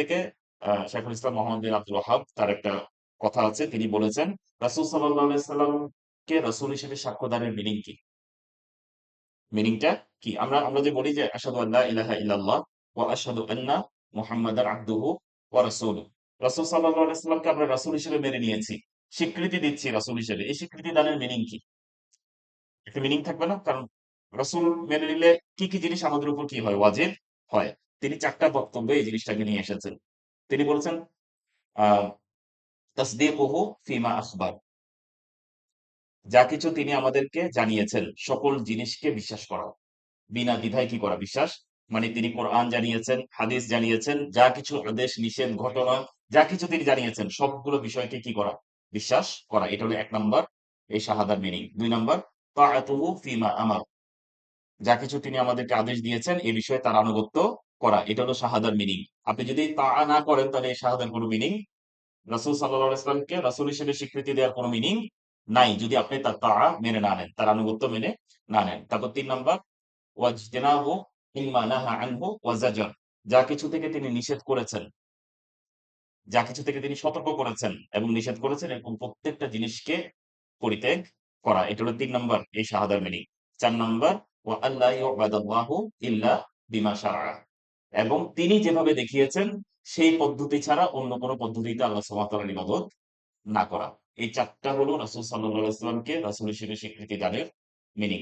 থেকে শেখুল ইসলাম মোহাম্মদ বিন আব্দুল ওয়াহাব তার একটা কথা আছে। তিনি বলেছেন, রাসুল সাল্লাহ সাল্লামকে রসুল হিসেবে সাক্ষ্যদানের মিনিং কি? মিনিংটা কি? আমরা আমরা যে বলি যে আসাদু আল্লাহ ইলাহা ইল্লাল্লাহ ও আসাদু আন্না মুহাম্মাদার আব্দুহু ও রাসূল রাসূল সাল্লামকে আমরা রাসূল হিসেবে মেনে নিয়েছি। স্বীকৃতি দিচ্ছি রাসূল হিসেবে। এই স্বীকৃতি দানের মিনিং কি? একটা মিনিং থাকবে না, কারণ রাসূল মেনে নিলে কি কি জিনিস আমাদের উপর কি হয়? ওয়াজিব হয়। তিনি চারটা বক্তব্যে এই জিনিসটাকে নিয়ে এসেছেন। তিনি বলেছেন, আহ ফিমা আখবার। যা কিছু তিনি আমাদেরকে জানিয়েছেন, সকল জিনিসকে বিশ্বাস করা বিনা দ্বিধায় কি করা বিশ্বাস? মানে তিনি কোরআন জানিয়েছেন, হাদিস জানিয়েছেন, যা কিছু আদেশ, নিষেধ, ঘটনা, যা কিছু তিনি জানিয়েছেন, সবগুলো বিষয়কে কি করা? বিশ্বাস করা। এটা হলো এক নম্বর, এই শাহাদার মিনিং দুই নম্বর ফিমা আমার। যা কিছু তিনি আমাদেরকে আদেশ দিয়েছেন, এ বিষয়ে তার আনুগত্য করা, এটা হলো শাহাদার মিনিং আপনি যদি তা না করেন, তাহলে এই শাহাদার কোনো মিনিং রাসূল সাল্লাল্লাহু আলাইহি সাল্লামকে রাসূল হিসেবে স্বীকৃতি দেওয়ার কোনো মিনিং নাই, যদি আপনি তার তা মেনে না নেন, তার আনুগত্য মেনে না নেন। তারপর তিন নম্বর যা কিছু থেকে তিনি নিষেধ করেছেন, যা কিছু থেকে তিনি সতর্ক করেছেন এবং নিষেধ করেছেন এরকম প্রত্যেকটা জিনিসকে পরিত্যাগ করা, এটা হলো তিন নম্বর এই শাহাদার মিনিং চার নম্বর ও আল্লাহ ইল্লা বিমা শারআ এবং তিনি যেভাবে দেখিয়েছেন, সেই পদ্ধতি ছাড়া অন্য কোন পদ্ধতিতে আল্লাহ ওয়া ইবাদত না করা। এই চারটা হলো রাসুল সাল্লাহ ইসলামকে রাসুল হিসেবে স্বীকৃতি দানের মিনিং